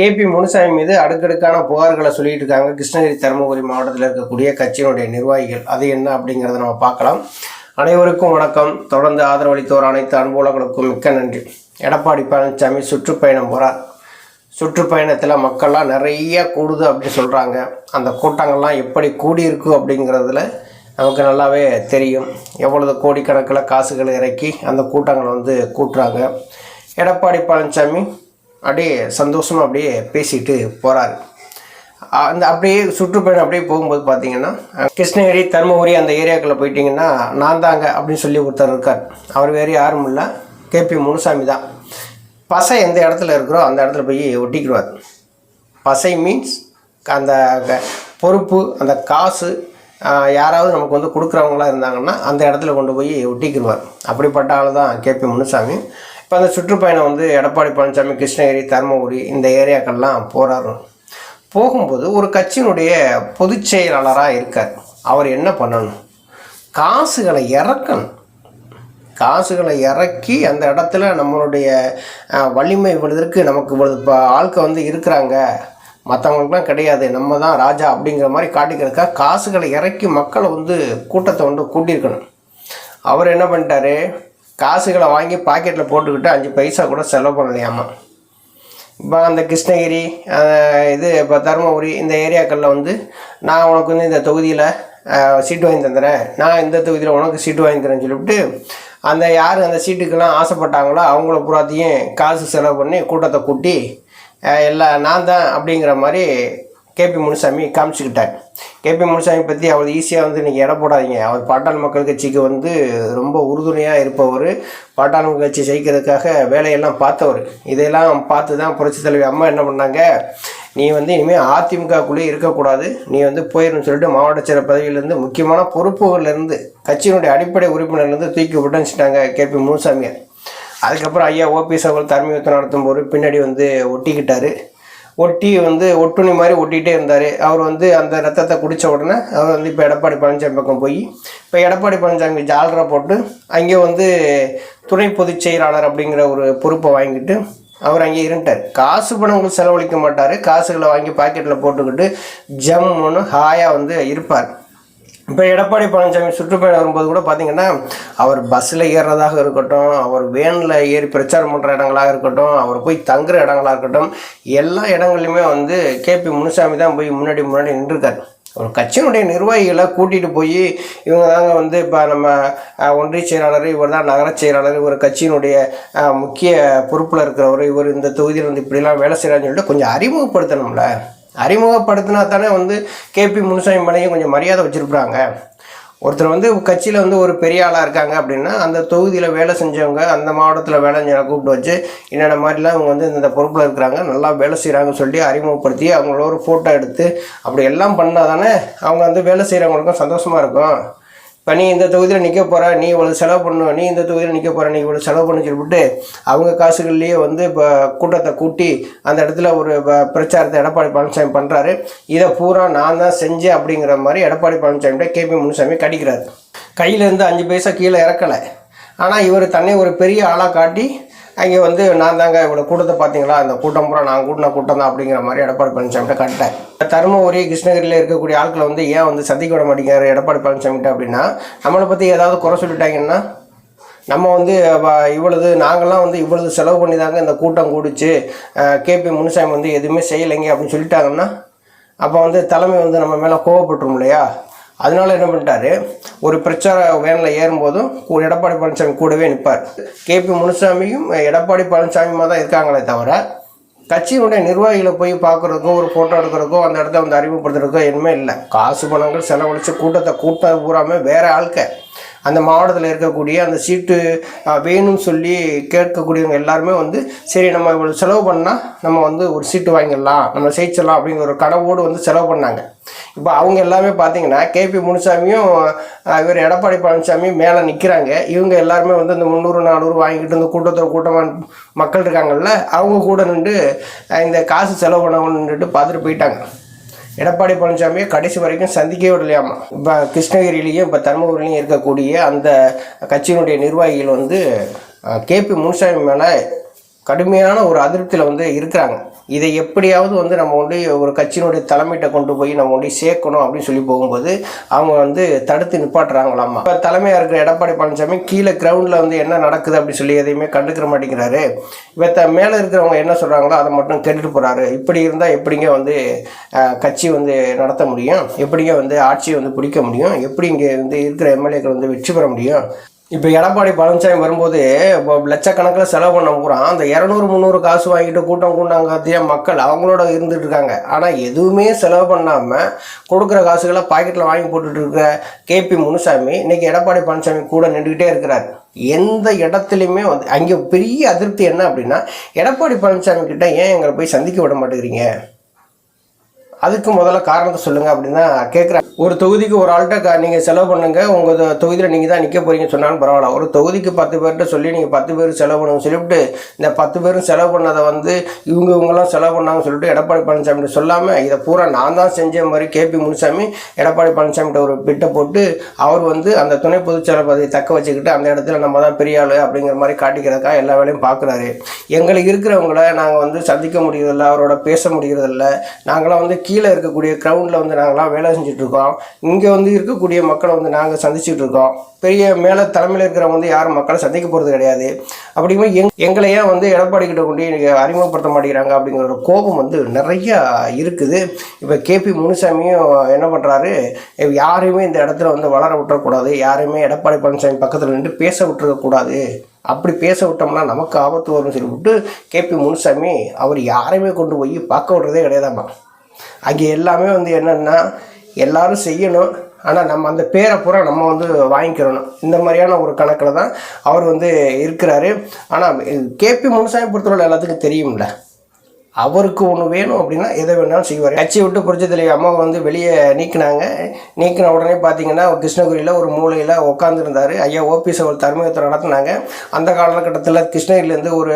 KP Munusamy மீது அடுக்கடுக்கான புகார்களை சொல்லிட்டு இருக்காங்க. கிருஷ்ணகிரி தருமபுரி மாவட்டத்தில் இருக்கக்கூடிய கட்சியினுடைய நிர்வாகிகள். அது என்ன அப்படிங்கிறத நம்ம பார்க்கலாம். அனைவருக்கும் வணக்கம். தொடர்ந்து ஆதரவளித்தோர் அனைத்து அன்புலங்களுக்கும் மிக்க நன்றி. எடப்பாடி பழனிசாமி சுற்றுப்பயணம் போகிறார் சுற்றுப்பயணத்தில் மக்கள்லாம் நிறைய கூடுது அப்படின்னு சொல்கிறாங்க அந்த கூட்டங்கள்லாம் எப்படி கூடியிருக்கு அப்படிங்கிறதுல நமக்கு நல்லாவே தெரியும். எவ்வளவு கோடிக்கணக்கில் காசுகளை இறக்கி அந்த கூட்டங்களை வந்து கூட்டுறாங்க. எடப்பாடி பழனிசாமி அப்படியே சந்தோஷமாக அப்படியே பேசிட்டு போகிறாரு அந்த அப்படியே சுற்றுப்பயணம் அப்படியே போகும்போது பார்த்தீங்கன்னா கிருஷ்ணகிரி தருமபுரி அந்த ஏரியாக்குள்ளே போயிட்டிங்கன்னா நான் தாங்க அப்படின்னு சொல்லி ஒருத்தர் இருக்கார். அவர் வேறு யாரும் இல்லை. கேபி முனுசாமி தான். பசை எந்த இடத்துல இருக்கிறோ அந்த இடத்துல போய் ஒட்டிக்கிடுவார். பசை மீன்ஸ் அந்த க- பொறுப்பு அந்த காசு யாராவது நமக்கு வந்து கொடுக்குறவங்களா இருந்தாங்கன்னா அந்த இடத்துல கொண்டு போய் ஒட்டிக்கிடுவார். அப்படிப்பட்ட ஆள் தான் கேபி முனுசாமி. இப்போ அந்த சுற்றுப்பயணம் வந்து எடப்பாடி பழனிசாமி கிருஷ்ணகிரி தருமபுரி இந்த ஏரியாக்கள்லாம் போகிறாரு போகும்போது ஒரு கட்சியினுடைய பொதுச் செயலாளராக இருக்கார். அவர் என்ன பண்ணணும்? காசுகளை இறக்கணும். காசுகளை இறக்கி அந்த இடத்துல நம்மளுடைய வலிமை இவ்வளவுக்கு நமக்கு இவ்வளவு இப்போ ஆட்கள் வந்து இருக்கிறாங்க. மற்றவங்களுக்குலாம் கிடையாது. நம்ம தான் ராஜா அப்படிங்கிற மாதிரி காட்டிக்கிறதுக்காக காசுகளை இறக்கி மக்களை வந்து கூட்டத்தை வந்து கூட்டியிருக்கணும். அவர் என்ன பண்ணிட்டாரு? காசுகளை வாங்கி பாக்கெட்டில் போட்டுக்கிட்டு அஞ்சு பைசா கூட செலவு பண்ணலையாமா? இப்போ அந்த கிருஷ்ணகிரி இது இப்போ தருமபுரி இந்த ஏரியாக்களில் வந்து நான் உனக்கு வந்து இந்த தொகுதியில் சீட்டு வாங்கி தந்துடுறேன் நான் இந்த தொகுதியில் உனக்கு சீட்டு வாங்கி தரேன்னு சொல்லிவிட்டு அந்த யார் அந்த சீட்டுக்கெல்லாம் ஆசைப்பட்டாங்களோ அவங்கள பூராத்தையும் காசு செலவு பண்ணி கூட்டத்தை கூட்டி எல்லா நான் தான் அப்படிங்கிற மாதிரி கேபி முனுசாமி காமிச்சுக்கிட்டார். கேபி முனுசாமி பற்றி அவர் ஈஸியாக வந்து நீங்கள் இட போடாதீங்க. அவர் பாட்டாளி மக்கள் கட்சிக்கு வந்து ரொம்ப உறுதுணையாக இருப்பவர். பாட்டாளி மக்கள் கட்சி ஜெயிக்கிறதுக்காக வேலையெல்லாம் பார்த்தவர். இதையெல்லாம் பார்த்து தான் புரட்சி தலைவி அம்மா என்ன பண்ணாங்க? நீ வந்து இனிமேல் அதிமுகக்குள்ளேயே இருக்கக்கூடாது. நீ வந்து போயிடணும்னு சொல்லிட்டு மாவட்ட செயலர் பதவியிலேருந்து முக்கியமான பொறுப்புகள்லேருந்து கட்சியினுடைய அடிப்படை உறுப்பினர்லேருந்து தூக்கி விட்டுச்சிட்டாங்க கேபி முனுசாமியார் அதுக்கப்புறம் ஐயா ஓபிஎஸ் அவர்கள் தலைமையுத்தம் நடத்தும் போது பின்னாடி வந்து ஒட்டிக்கிட்டார். ஒட்டி வந்து ஒட்டுணி மாதிரி ஒட்டிகிட்டே இருந்தார். அவர் வந்து அந்த ரத்தத்தை குடித்த உடனே அவர் வந்து இப்போ எடப்பாடி பழனிசாமி பக்கம் போய் இப்போ எடப்பாடி பழனிசாமி ஜால்ரா போட்டு அங்கே வந்து துணை பொதுச் செயலாளர் அப்படிங்கிற ஒரு பொறுப்பை வாங்கிட்டு அவர் அங்கே இருந்துட்டார். காசு பணங்கள் செலவழிக்க மாட்டார். காசுகளை வாங்கி பாக்கெட்டில் போட்டுக்கிட்டு ஜம்முன்னு ஹாயாக வந்து இருப்பார். இப்போ எடப்பாடி பழனிசாமி சுற்றுப்பயணம் வரும்போது கூட பார்த்தீங்கன்னா அவர் பஸ்ஸில் ஏறுறதாக இருக்கட்டும் அவர் வேனில் ஏறி பிரச்சாரம் பண்ணுற இடங்களாக இருக்கட்டும் அவர் போய் தங்குற இடங்களாக இருக்கட்டும் எல்லா இடங்கள்லையுமே வந்து கேபி முனுசாமி தான் போய் முன்னாடி முன்னாடி நின்றுருக்காரு. ஒரு கட்சியினுடைய நிர்வாகிகளை கூட்டிகிட்டு போய் இவங்க தாங்க வந்து இப்போ நம்ம ஒன்றிய செயலாளர் இவர் தான் நகரச் செயலாளர் இவர் கட்சியினுடைய முக்கிய பொறுப்பில் இருக்கிறவர் இவர் இந்த தொகுதியில் வந்து இப்படிலாம் வேலை செய்கிறான்னு சொல்லிட்டு கொஞ்சம் அறிமுகப்படுத்தணும்ல. அறிமுகப்படுத்தினா தானே வந்து கேபி முனுசாமி மேலேயும் கொஞ்சம் மரியாதை வச்சுருக்குறாங்க. ஒருத்தர் வந்து கட்சியில் வந்து ஒரு பெரிய ஆளாக இருக்காங்க அப்படின்னா அந்த தொகுதியில் வேலை செஞ்சவங்க அந்த மாவட்டத்தில் வேலை செஞ்சவங்க கூப்பிட்டு வச்சு என்னென்ன மாதிரிலாம் அவங்க வந்து இந்த பொறுப்பில் இருக்கிறாங்க நல்லா வேலை செய்கிறாங்கன்னு சொல்லி அறிமுகப்படுத்தி அவங்களோட ஒரு ஃபோட்டோ எடுத்து அப்படி எல்லாம் பண்ணால் தானே அவங்க வந்து வேலை செய்கிறவங்களுக்கும் சந்தோஷமாக இருக்கும். இப்போ நீ இந்த தொகுதியில் நிற்க போகிற நீ இவ்வளோ செலவு பண்ணு நீ இந்த தொகுதியில் நிற்க போகிற நீ இவ்வளோ செலவு பண்ணு சொல்லிவிட்டு அவங்க காசுகள்லேயே வந்து இப்போ கூட்டத்தை கூட்டி அந்த இடத்துல ஒரு ப- பிரச்சாரத்தை எடப்பாடி பழனிசாமி பண்ணுறாரு இதை பூரா நான் தான் செஞ்சேன் அப்படிங்கிற மாதிரி எடப்பாடி பழனிசாமிகிட்ட கேபி முனுசாமி கடிக்கிறாரு. கையிலேருந்து அஞ்சு பைசா கீழே இறக்கலை. ஆனால் இவர் தன்னை ஒரு பெரிய ஆளாக காட்டி அங்கே வந்து நான் தாங்க இவ்வளோ கூட்டத்தை பார்த்தீங்களா? அந்த கூட்டம் பூரா நான் கூட்டின கூட்டம் தான் அப்படிங்கிற மாதிரி எடப்பாடி பழனிசாமிகிட்ட காட்டிட்டேன் தருமபுரி கிருஷ்ணகிரியில் இருக்கக்கூடிய ஆட்களை வந்து ஏன் வந்து சந்திக்க விட மாட்டேங்கிறார் எடப்பாடி பழனிசாமிகிட்ட அப்படின்னா? நம்மளை பற்றி ஏதாவது குறை சொல்லிட்டாங்கன்னா? நம்ம வந்து இவ்வளவு நாங்கள்லாம் வந்து இவ்வளவு செலவு பண்ணி தாங்க இந்த கூட்டம் கூடிச்சு கேபி முனுசாமி வந்து எதுவுமே செய்யலைங்க அப்படின்னு சொல்லிட்டாங்கன்னா அப்போ வந்து தலைமை வந்து நம்ம மேலே கோவப்பட்டுரும் இல்லையா? அதனால என்ன பண்ணிட்டாரு ஒரு பிரச்சார வேனில் ஏறும்போதும் எடப்பாடி பழனிசாமி கூடவே நிற்பார் கே பி முனுசாமியும் எடப்பாடி பழனிசாமியுமா தான் இருக்காங்களே தவிர கட்சியினுடைய நிர்வாகிகளை போய் பார்க்குறதுக்கோ ஒரு ஃபோட்டோ எடுக்கிறதுக்கோ அந்த இடத்த வந்து அறிமுகப்படுத்துறதுக்கோ எதுவுமே இல்லை. காசு பணங்கள் செலவழித்து கூட்டத்தை கூட்டம் பூராமே வேறு ஆட்கள் அந்த மாவட்டத்தில் இருக்கக்கூடிய அந்த சீட்டு வேணும்னு சொல்லி கேட்கக்கூடியவங்க எல்லாருமே வந்து சரி நம்ம இவ்வளோ செலவு பண்ணால் நம்ம வந்து ஒரு சீட்டு வாங்கிடலாம் நம்ம ஜெயிச்சிடலாம் அப்படிங்கிற ஒரு கனவோடு வந்து செலவு பண்ணாங்க. இப்போ அவங்க எல்லாமே பார்த்தீங்கன்னா கேபி முனுசாமியும் இவர் எடப்பாடி பழனிசாமியும் மேலே நிற்கிறாங்க இவங்க எல்லாருமே வந்து இந்த முந்நூறு நானூறு வாங்கிட்டு இந்த கூட்டத்தோட கூட்டமான மக்கள் இருக்காங்கல்ல அவங்க கூட நின்று இந்த காசு செலவு பண்ணவங்க நின்றுட்டு பார்த்துட்டு போயிட்டாங்க. எடப்பாடி பழனிசாமியை கடைசி வரைக்கும் சந்திக்கவே விடலையாமா. இப்போ கிருஷ்ணகிரியிலையும் இப்போ தருமபுரிலையும் இருக்கக்கூடிய அந்த கட்சியினுடைய நிர்வாகிகள் வந்து கேபி முனுசாமி மேலே கடுமையான ஒரு அதிருப்தியில் வந்து இருக்கிறாங்க. இதை எப்படியாவது வந்து நம்ம வந்து ஒரு கட்சியினுடைய தலைமையிட்ட கொண்டு போய் நம்ம வந்து சேர்க்கணும் அப்படின்னு சொல்லி போகும்போது அவங்க வந்து தடுத்து நிப்பாட்டுறாங்களாமா. இப்போ தலைமையாக இருக்கிற எடப்பாடி பழனிசாமி கீழே கிரவுண்டில் வந்து என்ன நடக்குது அப்படின்னு சொல்லி எதையுமே கண்டுக்கிற மாட்டேங்கிறாரு. இவத்த மேலே இருக்கிறவங்க என்ன சொல்கிறாங்களோ அதை மட்டும் கேட்டுட்டு போகிறாரு இப்படி இருந்தால் எப்படிங்க வந்து கட்சி வந்து நடத்த முடியும்? எப்படிங்க வந்து ஆட்சியை வந்து பிடிக்க முடியும்? எப்படி இங்கே வந்து இருக்கிற எம்எல்ஏக்கள் வந்து வெற்றி பெற முடியும்? இப்போ எடப்பாடி பழனிசாமி வரும்போது இப்போ லட்சக்கணக்கில் செலவு பண்ண பூரா அந்த இரநூறு முந்நூறு காசு வாங்கிட்டு கூட்டம் கூட்டாங்கத்திய மக்கள் அவங்களோட இருந்துட்டு இருக்காங்க. ஆனால் எதுவுமே செலவு பண்ணாமல் கொடுக்குற காசுகளை பாக்கெட்டில் வாங்கி போட்டுட்டு இருக்கிற கேபி முனுசாமி இன்னைக்கு எடப்பாடி பழனிசாமி கூட நின்றுக்கிட்டே இருக்கிறார். எந்த இடத்துலையுமே வந்து அங்கே பெரிய அதிருப்தி என்ன அப்படின்னா எடப்பாடி பழனிசாமி கிட்ட ஏன் எங்களை போய் சந்திக்க விட மாட்டேங்கிறீங்க? அதுக்கு முதல்ல காரணத்தை சொல்லுங்க அப்படின்னு தான் கேட்குறேன் ஒரு தொகுதிக்கு ஒரு ஆள்கிட்ட க- செலவு பண்ணுங்க. உங்கள் தொகுதியில் நீங்கள் தான் நிற்க போறீங்க சொன்னாலும் பரவாயில்ல. ஒரு தொகுதிக்கு பத்து பேர்கிட்ட சொல்லி நீங்கள் பத்து பேர் செலவு பண்ணுங்க சொல்லிவிட்டு இந்த பத்து பேரும் செலவு பண்ணதை வந்து இவங்க இவங்கெல்லாம் செலவு பண்ணாங்கன்னு சொல்லிட்டு எடப்பாடி பழனிசாமி சொல்லாமல் இதை பூரா நான் தான் செஞ்ச மாதிரி கேபி முனுசாமி எடப்பாடி பழனிசாமிகிட்ட ஒரு பிட்டை போட்டு அவர் வந்து அந்த துணை பொதுச்செயலர் பதவியை தக்க வச்சுக்கிட்டு அந்த இடத்துல நம்ம தான் பெரிய ஆள் அப்படிங்கிற மாதிரி காட்டிக்கிறதுக்காக எல்லா வேலையும் பார்க்குறாரு எங்களுக்கு இருக்கிறவங்கள நாங்கள் வந்து சந்திக்க முடியறதில்ல அவரோட பேச முடியறதில்ல. நாங்களாம் வந்து கீழே இருக்கக்கூடிய கிரவுண்டில் வந்து நாங்களாம் வேலை செஞ்சுட்டு இங்கே வந்து இருக்கக்கூடிய மக்களை வந்து நாங்கள் சந்திச்சுட்ருக்கோம். பெரிய மேலே தலைமையில் இருக்கிறவங்க வந்து யாரும் மக்களை சந்திக்க போகிறது கிடையாது. அப்படிங்கும்போது எங் எங்களை ஏன் வந்து எடப்பாடி கிட்ட கொண்டு இன்னைக்கு அறிமுகப்படுத்த மாட்டேங்கிறாங்க அப்படிங்கிற ஒரு கோபம் வந்து நிறையா இருக்குது. இப்போ கேபி முனுசாமியும் என்ன பண்ணுறாரு யாரையுமே இந்த இடத்துல வந்து வளர விட்டுறக்கூடாது. யாரையுமே எடப்பாடி பழனிசாமி பக்கத்தில் நின்று பேச விட்டுறக்கூடாது. அப்படி பேச விட்டோம்னா நமக்கு ஆபத்து வரும்னு சொல்லிவிட்டு கேபி முனுசாமி அவர் யாரையுமே கொண்டு போய் பார்க்க விடுறதே கிடையாதாம்மா. அங்கே எல்லாமே வந்து என்னென்னா எல்லாரும் செய்யணும். ஆனால் நம்ம அந்த பேரை பூரா நம்ம வந்து வாங்கிக்கிறணும். இந்த மாதிரியான ஒரு கணக்கில் தான் அவர் வந்து இருக்கிறாரு. ஆனால் கேபி முனுசாமி பொறுத்தவரை எல்லாத்துக்கும் தெரியும்ல. அவருக்கு ஒன்று வேணும் அப்படின்னா எதை வேணாலும் செய்வார். கட்சியை விட்டு புரட்சி தலைவி அம்மாவை வந்து வெளியே நீக்கினாங்க. நீக்கின உடனே பார்த்தீங்கன்னா கிருஷ்ணகிரியில் ஒரு மூலையில் உட்காந்துருந்தார் ஐயா ஓபிஎஸ் அவர் தர்மயத்தை நடத்தினாங்க. அந்த காலகட்டத்தில் கிருஷ்ணகிரிலேருந்து ஒரு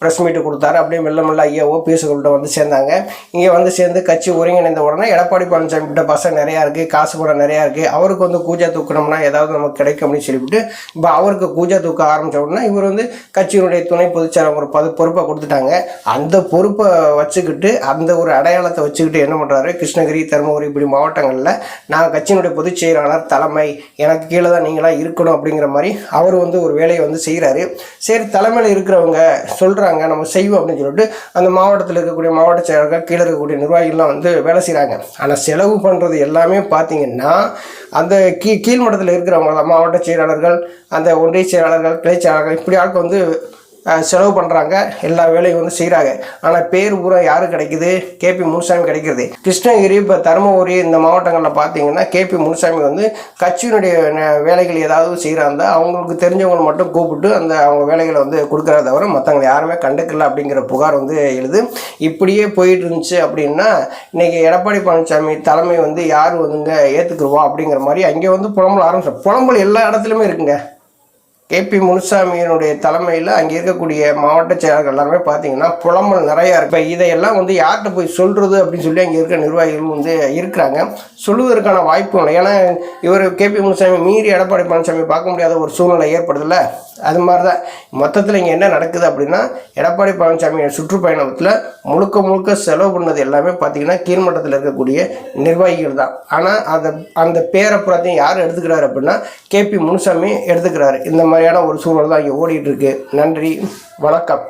ப்ரெஸ் மீட்டு கொடுத்தாரு. அப்படியே மெல்ல மெல்ல ஐயா ஓபிஎஸ் வந்து சேர்ந்தாங்க. இங்கே வந்து சேர்ந்து கட்சி ஒருங்கிணைந்த உடனே எடப்பாடி பழனிசாமி கிட்ட பசங்க நிறையா இருக்குது காசு பணம் நிறையா இருக்குது அவருக்கு வந்து கூஜா தூக்கணும்னா ஏதாவது நமக்கு கிடைக்கும் அப்படின்னு சொல்லிவிட்டு இப்போ அவருக்கு கூஜா தூக்க ஆரம்பித்த உடனே இவர் வந்து கட்சியினுடைய துணை பொதுச்செயலாளர் ஒரு பொறுப்பை கொடுத்துட்டாங்க. அந்த பொறுப்பை வச்சுக்கிட்டு அந்த ஒரு அடையாளத்தை வச்சுக்கிட்டு என்ன பண்ணுறாரு கிருஷ்ணகிரி தருமபுரி இப்படி மாவட்டங்களில் நான் கட்சியினுடைய பொதுச் செயலாளர் தலைமை எனக்கு கீழே தான் நீங்களாக இருக்கணும் அப்படிங்கிற மாதிரி அவர் வந்து ஒரு வேலையை வந்து செய்கிறாரு சரி தலைமையில் இருக்கிறவங்க சொல்கிறாங்க நம்ம செய்வோம் அப்படின்னு சொல்லிட்டு அந்த மாவட்டத்தில் இருக்கக்கூடிய மாவட்ட செயலாளர்கள் கீழே இருக்கக்கூடிய நிர்வாகிகள்லாம் வந்து வேலை செய்கிறாங்க ஆனால் செலவு பண்ணுறது எல்லாமே பார்த்தீங்கன்னா அந்த கீ கீழ்மட்டத்தில் இருக்கிறவங்க மாவட்ட செயலாளர்கள் அந்த ஒன்றிய செயலாளர்கள் கிளை செயலாளர்கள் இப்படி ஆட்கள் வந்து செலவு பண்ணுறாங்க எல்லா வேலையும் வந்து செய்கிறாங்க ஆனால் பேர் பூரா யாரு கிடைக்குது? கேபி முனுசாமி கிடைக்கிறது. கிருஷ்ணகிரி இப்போ தருமபுரி இந்த மாவட்டங்களில் பார்த்தீங்கன்னா கேபி முனுசாமி வந்து கட்சியினுடைய ந- வேலைகள் ஏதாவது செய்கிறாங்க அவங்களுக்கு தெரிஞ்சவங்க மட்டும் கூப்பிட்டு அந்த அவங்க வேலைகளை வந்து கொடுக்குறத தவிர மற்றவங்களை யாருமே கண்டுக்கல அப்படிங்கிற புகார் வந்து எழுது. இப்படியே போயிட்டு இருந்துச்சு அப்படின்னா இன்றைக்கி எடப்பாடி பழனிசாமி தலைமை வந்து யார் வந்துங்க ஏற்றுக்குருவா அப்படிங்கிற மாதிரி அங்கே வந்து புலம்பல் ஆரம்பிச்சோம் புலம்பல் எல்லா இடத்துலையுமே இருக்குங்க. கேபி முனுசாமியினுடைய தலைமையில் அங்கே இருக்கக்கூடிய மாவட்ட செயலாளர்கள் எல்லாருமே பார்த்தீங்கன்னா புலம்பல் நிறையா இருக்கு. இப்போ இதையெல்லாம் வந்து யார்கிட்ட போய் சொல்கிறது அப்படின்னு சொல்லி அங்கே இருக்க நிர்வாகிகள் வந்து இருக்கிறாங்க. சொல்லுவதற்கான வாய்ப்பு இல்லை. ஏன்னா இவர் கேபி முனுசாமி மீறி எடப்பாடி பழனிசாமி பார்க்க முடியாத ஒரு சூழ்நிலை ஏற்படுதுல்ல. அது மாதிரி தான் மொத்தத்தில் இங்கே என்ன நடக்குது அப்படின்னா எடப்பாடி பழனிசாமி சுற்றுப்பயணத்தில் முழுக்க முழுக்க செலவு பண்ணது எல்லாமே பார்த்தீங்கன்னா கீழ்மட்டத்தில் இருக்கக்கூடிய நிர்வாகிகள் தான். ஆனால் அந்த அந்த பேரை புறத்தையும் யார் எடுத்துக்கிறாரு அப்படின்னா கேபி முனுசாமி எடுத்துக்கிறாரு. இந்த மாதிரியான ஒரு சூழல் தான் இங்கே ஓடிட்டுருக்கு நன்றி வணக்கம்.